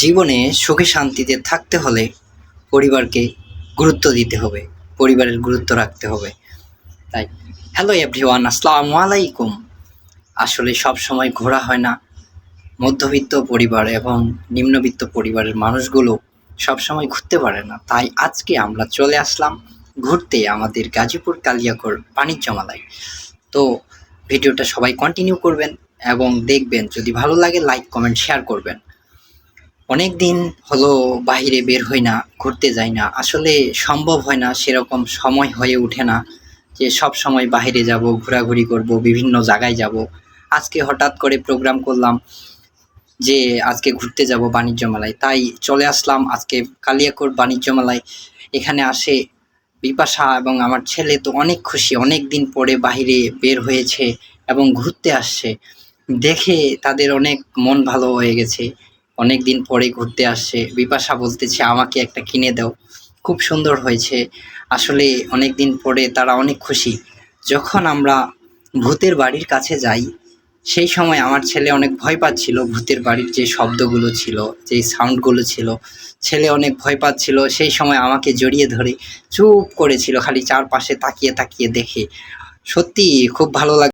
জীবনে সুখে শান্তিতে থাকতে হলে পরিবারকে গুরুত্ব দিতে হবে, পরিবারের গুরুত্ব রাখতে হবে। তাই হ্যালো এভরিওয়ান আসসালামু আলাইকুম। আসলে সব সময় ঘোরা হয় না। মধ্যবিত্ত পরিবার এবং নিম্নবিত্ত পরিবারের মানুষগুলো সব সময় ঘুরতে পারে না। তাই আজকে আমরা চলে আসলাম ঘুরতে আমাদের গাজীপুর কালিয়াকোর বাণিজ্য মেলায়। তো ভিডিওটা সবাই কন্টিনিউ করবেন এবং দেখবেন। যদি ভালো লাগে লাইক কমেন্ট শেয়ার করবেন। অনেক দিন হলো বাইরে বের হই না, ঘুরতে যাই না। আসলে সম্ভব হয় না সেরকম সময় হয়ে ওঠে না যে সব সময় বাইরে যাব, ঘোরাঘুরি করব, বিভিন্ন জায়গায় যাব। আজকে হঠাৎ করে প্রোগ্রাম করলাম যে আজকে ঘুরতে যাব বাণিজ্য মেলায়। তাই চলে আসলাম আজকে কালিয়াকোট বাণিজ্য মেলায়। এখানে আসে বিপাশা এবং আমার ছেলে তো অনেক খুশি অনেক দিন পরে বাইরে বের হয়েছে এবং ঘুরতে আসছে। দেখে তাদের অনেক মন ভালো হয়ে গেছে। অনেক দিন পরে ঘুরতে আসছে বিপাশা বলতেছে, আমাকে একটা কিনে দাও। খুব সুন্দর হয়েছে। আসলে অনেক দিন পরে তারা অনেক খুশি। যখন আমরা ভূতের বাড়ির কাছে যাই, সেই সময় আমার ছেলে অনেক ভয় পাচ্ছিল ভূতের বাড়ির যে শব্দগুলো ছিল, যে সাউন্ডগুলো ছিল। ছেলে অনেক ভয় পাচ্ছিল, সেই সময় আমাকে জড়িয়ে ধরে চুপ করেছিল, খালি চারপাশে তাকিয়ে তাকিয়ে দেখে। সত্যি খুব ভালো লাগে